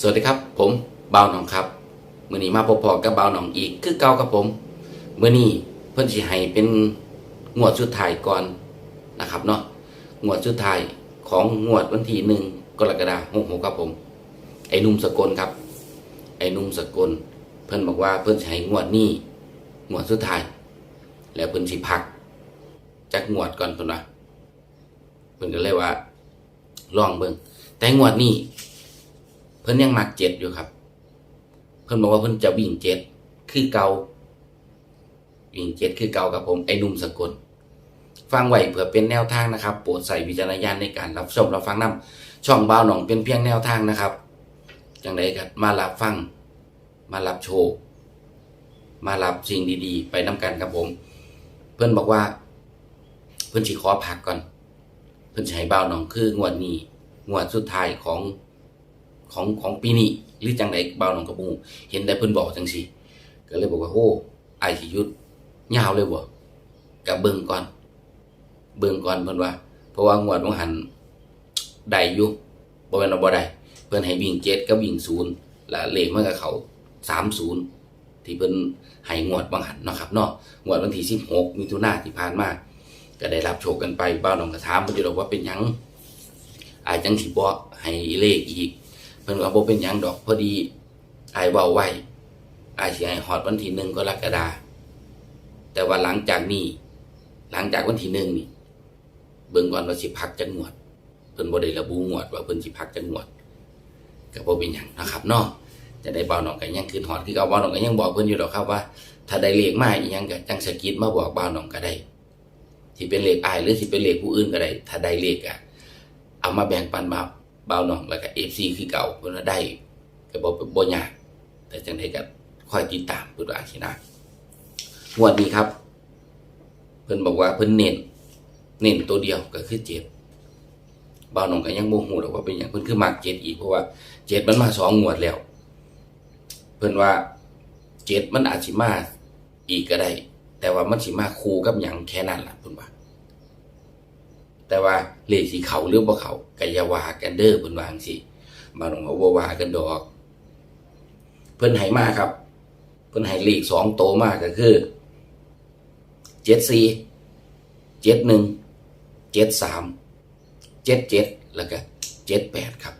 สวัสดีครับ ผมเบาหนองครับมื่อนี้มาพบพอกับเบาหนองอีกคือเก่าครับผมมื่อนี้เพิ่นสิให้เป็นงวดสุดท้ายก่อนนะครับเนาะงวดสุดท้ายของงวดวันที่หนึ่งกรกฎาคม66ครับผม ไอ้นุ่มสกลครับ ไอ้นุ่มสกล เพิ่นบอกว่าเพิ่นสิให้งวดนี้งวดสุดท้าย แล้วเพิ่นสิพักจักงวดก่อนเพิ่นว่าเพิ่นก็เลยว่าลองเบิ่งแต่งวดนี้ เพิ่นยังมักเจ็ดอยู่ครับ เพิ่นบอกว่าเพิ่นจะวิ่งเจ็ดคือเก่าวิ่งเจ็ดคือเก่ากับผมไอ้นุ่มสกุลฟังไหวเผื่อเป็นแนวทางนะครับ โปรดใส่วิจารณญาณในการรับชมรับฟังนํช่องบ่าวหนองเป็นเพียงแนวทางนะครับจังไดก็มารับฟัง มารับโชคมารับสิ่งดี ๆ ไปนํกันครับผม เพิ่อนบอกว่า เพิ่อนสิขอพักก่อน เพิ่อนให้บ่าวหนองคืองวดนี้งวดสุดท้ายของ ของของปีนี้หรือจังไดเบาหนองกระบูเห็นได้เพิ่นบอกจังซี่ก็เลยบอกว่าโอ้ไอ้สิยุดยาวเลยบ่ก็เบิ่งก่อน เบิ่งก่อนเพิ่นว่า เพราะว่างวดของหันได้อยู่บ่แม่นว่าบ่ได้เพิ่นให้วิ่ง7กับวิ่ง0แล้วเลขมันก็เข้า30 ที่เพิ่นให้งวดบางหันเนาะครับเนาะงวดวันที่16มิถุนายนที่ผ่านมาก็ได้รับโชคกันไปบ้าวหนองก็ถามเพิ่นอยู่ดอกว่าเป็นหยังอาจังสิบ่ให้เลขอีก เพิ่นว่าบ่เป็นหยังดอกพอดีไอเว้าไว้อายสิให้ฮอดวันที่หนึ่งกรกฎาคมแต่ว่าหลังจากนี้หลังจากวันที่หนึ่งนี่เบิ่งก่อนว่าสิพักจักงวดเพิ่นบ่ได้ระบุงวดว่าเพิ่นสิพักจักงวดก็บ่เป็นหยังนะครับเนาะจะได้เบาหน่องก็ยังคืนฮอดคือเก่าเบาหน่องก็ยังบอกเพิ่นอยู่ดอกครับว่า ถ้าได้เลขมาอีหยังก็จังสะกิดมาบอกเบาหน่องก็ได้สิเป็นเลขอายหรือสิเป็นเลขผู้อื่นก็ได้ ถ้าได้เลขอะเอามาแบ่งปันมา เบาหน่องแล้วก็เอฟซีคือเก่าเพิ่นว่าได้ก็บ่บ่ยากแต่จังได๋ก็คอยติดตามเพิ่นว่าสินะงวดนี้ครับ เพิ่นบอกว่าเพิ่นเน้นเน้นตัวเดียวก็คือเจ็ดเบาหน่องก็ยังบ่ฮู้หรอกว่าเป็นหยังเพิ่นคือมักเจ็ดอีกเพราะว่าเจ็ดมันมาสองงวดแล้ว เพิ่นว่าเจ็ดมันอาจสิมาอีกก็ได้ แต่ว่ามันสิมาคู่กับหยังแค่นั้นล่ะเพิ่นว่า แต่ว่าเลขสีเขาหรือบ่เขาก็อย่าวากันเดอเพิ่นวางซี่บางคนก็บ่วากันดอก เพิ่นให้มาครับ เพิ่นให้เลขสองโตมากก็คือ74 71 73 77แล้วก็78ครับ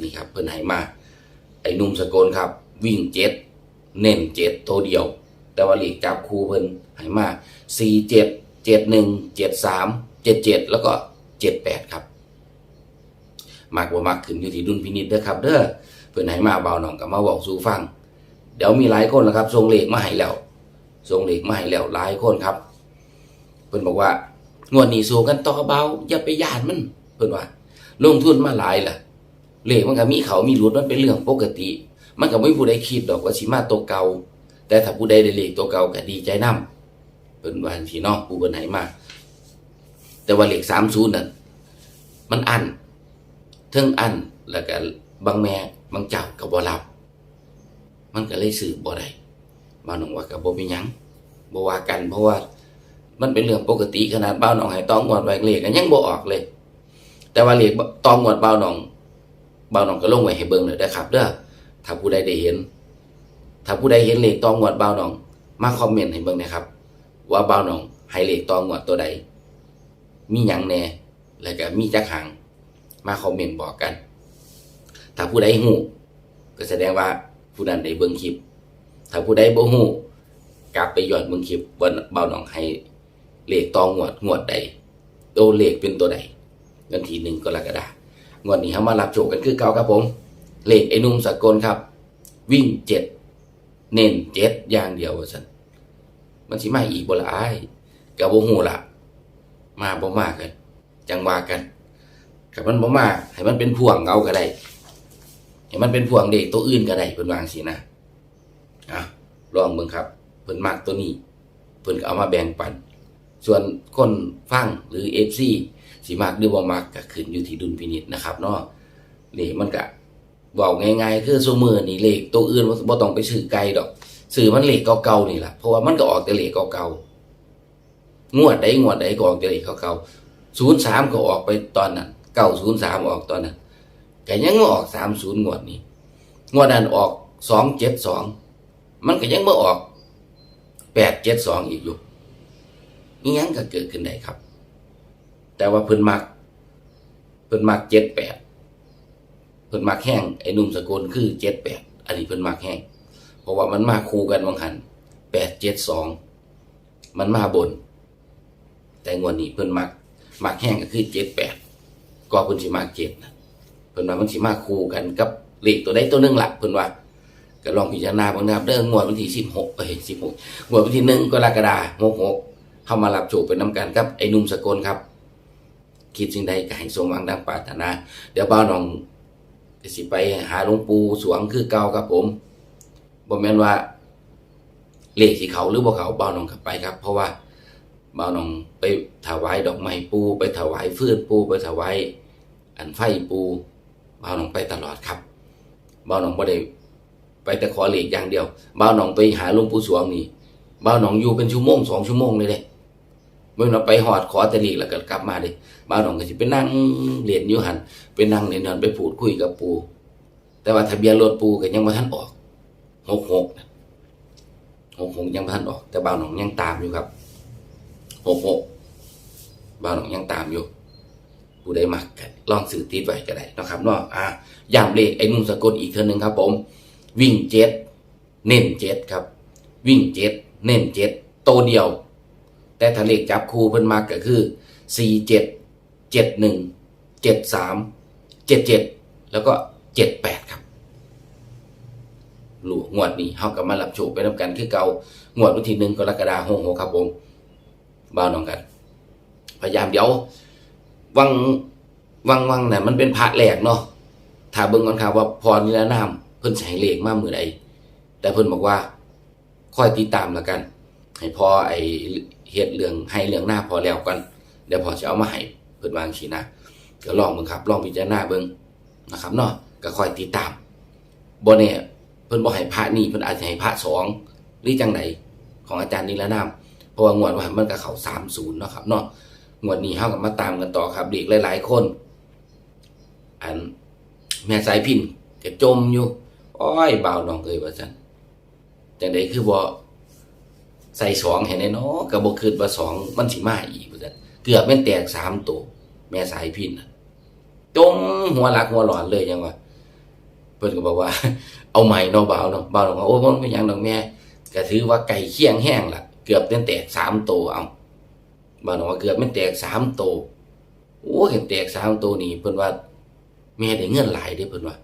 นี่ครับเพิ่นให้มาไอ้หนุ่มสกลครับ วิ่งเจ็ดเน้นเจ็ดโตเดียว แต่ว่าเลขจับคู่เพิ่นให้มาสี่เจ็ด เจ็ดหนึ่งเจ็ดสามเจ็ดเจ็ดแล้วก็เจ็ดแปดครับมากกว่ามากขึ้นอยู่ที่ดุลพินิจเด้อครับ เด้อเพิ่อนให้มาเบาหน่องกับมาบอกสู่ฟัง เดี๋ยวมีหลายคนแล้วครับส่งเลขมาให้แล้วส่งเลขมาให้แล้วหลายคนครับ เพิ่อนบอกว่างวดนี้สู้กันต่อเบาอย่าไปย่านมัน เพิ่อนว่า ลงทุนมาหลายล่ะเหลขมันก็มีเขามีหลุดมันเป็นเรื่องปกติ มันก็ไม่ผู้ใดคิดดอกว่าสิมาตัวเก่าแต่ถ้าผู้ใดได้เหลขตัวเก่าก็ดีใจนํ เป็นวันที่นอกผู้เพิ่นให้มาแต่ว่าเหลข30นั่นมันอันเทิงอันแล้วก็บางแม่บางเจ้าก็บ่รับ มันก็เลยสืบบ่ได้บ้านหนองว่าก็บ่เป็นหยังบ่ว่ากัน เพราะว่ามันเป็นเรื่องปกติขนาดบ้านหนองให้ต้องงวดไว้เลขก็ยังบ่ออกเลย แต่ว่าเลขต้องงวดบ้านหนองบ่าวหนองก็ลงไว้ให้เบิ่งเลยนะครับเด้อถ้าผู้ใดได้เห็น ถ้าผู้ใดเห็นเลขตองงวดบ่าวหนอง มาคอมเมนต์ให้เบิ่งนะครับ ว่าเบ่าหนองให้เลขตองวดตัวใด มีหยังแน่แล้วก็มีจักหางมาคอมเมนต์บอกกัน ถ้าผู้ใดฮู้ก็แสดงว่าผู้นั้นได้เบิ่งคลิป ถ้าผู้ใดบ่ฮู้กลับไปย้อนเบิ่งคลิปว่าบ่าหนองให้เลขตองวดงวดใดตัวเลขเป็นตัวใดวันที่หนึ่งกรกฎาคมงวดนี้เขามารับโชคกันคือเก่าครับผม เลขไอ้หนุ่มสากลครับ วิ่งเจ็ดเน้นเจ็ดอย่างเดียวว่าสัน มันสิมาอีกบ่ละอายกับบ่ฮู้ละมาบ่มากัน จังว่ากันกับมันบ่มาให้มันเป็นพ่วงเอาก็ได้ให้มันเป็นพ่วงเด็กตัวอื่นก็ได้เพิ่นวางสินะอะลองเบิ่งครับเพิ่นมักตัวนี้เพิ่นก็เอามาแบ่งปัน ส่วนคนฟังหรือ FC สิมากหรือบ่มากก็ขึ้นอยู่ที่ดุลพินิจนะครับเนาะเลขมันก็เว้าง่ายๆ คือซุมื้อนี่เลขตัวอื่นบ่ต้องไปซื้อไกลดอก ซื้อมันเลขเก่าๆนี่แหละเพราะว่ามันก็ออกแต่เลขเก่าๆงวดใดงวดใดก็ออกแต่เลขเก่าๆ03ก็ออกไปตอนนั้น903ออกตอนนั้นก็ยังมาออกสามศูนย์งวดนี้งวดนั้นออกสองเจ็ดสองมันก็ยังมาออกแปดเจ็ดสองอีกอยู่นี่ยังก็เกิดขึ้นได้ครับ แต่ว่าเพิ่นมักเพิ่นมักเจ็ดแปดเพิ่นมักแห้งไอ้นุ่มสกลคือเจ็ดแปดอันนี้เพิ่นมักแห้ง เพราะว่ามันมาคู่กันวังหันแปดเจ็ดสองมันมาบน แต่งวดนี้เพิ่นมักมักแห้งก็คือเจ็ดแปดก็เพิ่นสิมักเจ็ดนะเพิ่นว่ามันสิมาคู่กันกับเลขตัวใดตัวหนึ่งหล่ะเพิ่นว่าก็ลองพิจารณาบ้างนะครับเด้องวดวันที่สิบหกเอ้ยสิบหกงวดวันที่หนึ่งกรกฎาคมหกหกเข้ามารับโชคเป็นน้ำกันครับไอ้นุ่มสกลครับ คิดสิ่งใดก็ให้สมหวังดังปรารถนา เดี๋ยวบ้าวน้องสิไปหาหลวงปู่สวงคือเก่าครับผม บ่แม่นว่าเลขสิเขาหรือบ่เขาเบาวน้องก็ไปครับ เพราะว่าเบาวน้องไปถวายดอกไม้ปูไปถวายฟืนปูไปถวายอันไฟปูเบาวน้องไปตลอดครับเบาวน้องบ่ได้ไปแต่ขอเหล็กอย่างเดียวเบาหนองไปหาหลวงปู่สวงนี่เบาหนองอยู่เป็นชั่วโมงสองชั่วโมงเลยเด้เมื่อเราไปหอดขอแตะลีกแล้วก็กลับมาเลยบ้าวหนองก็สิไปนั่งเรียนยู่หันไปนั่งเรียนหันไปพูดคุยกับปูแต่ว่าทะเบียนรถปูก็ยังไม่ทันออก หกหกหกหกยังไม่ทันออก แต่บ้าวหนองยังตามอยู่ครับหกหกบ้าวหนองยังตามอยู่ผู้ใดมักกันลองสื่อติดไว้ก็ได้นะครับเนาะอะย้ำเลขไอ้นุ่มสะกดอีกเท่านึงครับ ผม วิ่งเจ็ดเน้นเจ็ดครับ วิ่งเจ็ดเน้นเจ็ดโตเดียว แต่ถ้าเลขจับคู่เพิ่นมากก็คือสี่เจ็ดเจ็ดหนึ่งเจ็ดสามเจ็ดเจ็ดแล้วก็เจ็ดแปด ลวงวดนี้เฮากับมารับโชคไปนำกันคือเก่างวดวันที่หนึ่งกรกฎาคมหกครับผมบ้าน้องกัน พยายามเดี๋ยว วังวังวังนี่ยมันเป็นพระแหลกเนาะถ้าเบิ่งก่อนครับว่าพรนิรนามเพิ่นสิให้เลขมามื้อใดแต่เพิ่นบอกว่าค่อยติดตามแล้วกัน ให้พอไอ้เฮ็ดเรื่องให้เรื่องหน้าพอแล้วกันเดี๋ยวพอจะเอามาให้เพิ่นวางซี่นะก็ลองเบิ่งครับ ลองพิจารณาเบิ่งนะครับเนาะก็ค่อยติดตามบ่แน่เพิ่นบ่ให้พระนี่เพิ่นอาจจะให้พระสองหรือจังไดของอาจารย์นิรนามเพราะว่างวดว่ามันก็เข้า30เนาะครับเนาะงวดนี้เฮาก็มาตามกันต่อครับเด็กหลาย ๆ คน อันแม่สายพินก็จมอยู่อ้อยบ่าวน้องเอ้ยว่าซั่นจังไดคือบ่ใส่สองให้แน่เนาะก็บ่คิดว่าสองมันสิมาอีกว่าซั่นเกือบแม่นแตกสามตัวแม่สายพินจมหัวหลักหัวหลอนเลยยังว่า พิ่นก็บอกว่า เอาใหม่เนาะบ่าวเนาะบ่าวน้อว่าโอ้บ่เป็นหยังดอกแม่ก็ถือว่าไก่เคียงแห้งล่ะ เกือบแม่นแตกสามตัวเอาบ่าวน้องว่าเกือบแม่นแตกสามตัวโอ้เห็นแตกสามตัวนี่เพิ่นว่าแม่ได้เงินหลายเด้เพิ่นว่า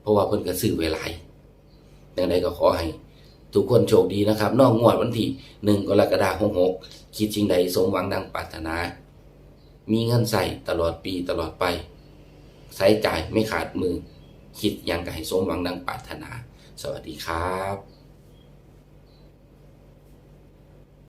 เพราะว่าเพิ่นก็ซื้อไว้หลายดังใดก็ขอให้ทุกคนโชคดีนะครับ นอกงวดวันที่หนึ่งกรกฎาคมหกคิดจริงใดสมหวังดังปรารถนา มีเงินใส่ตลอดปีตลอดไป ใช้จ่ายไม่ขาดมือ คิดอย่างไก่สมหวังดังปรารถนา สวัสดีครับ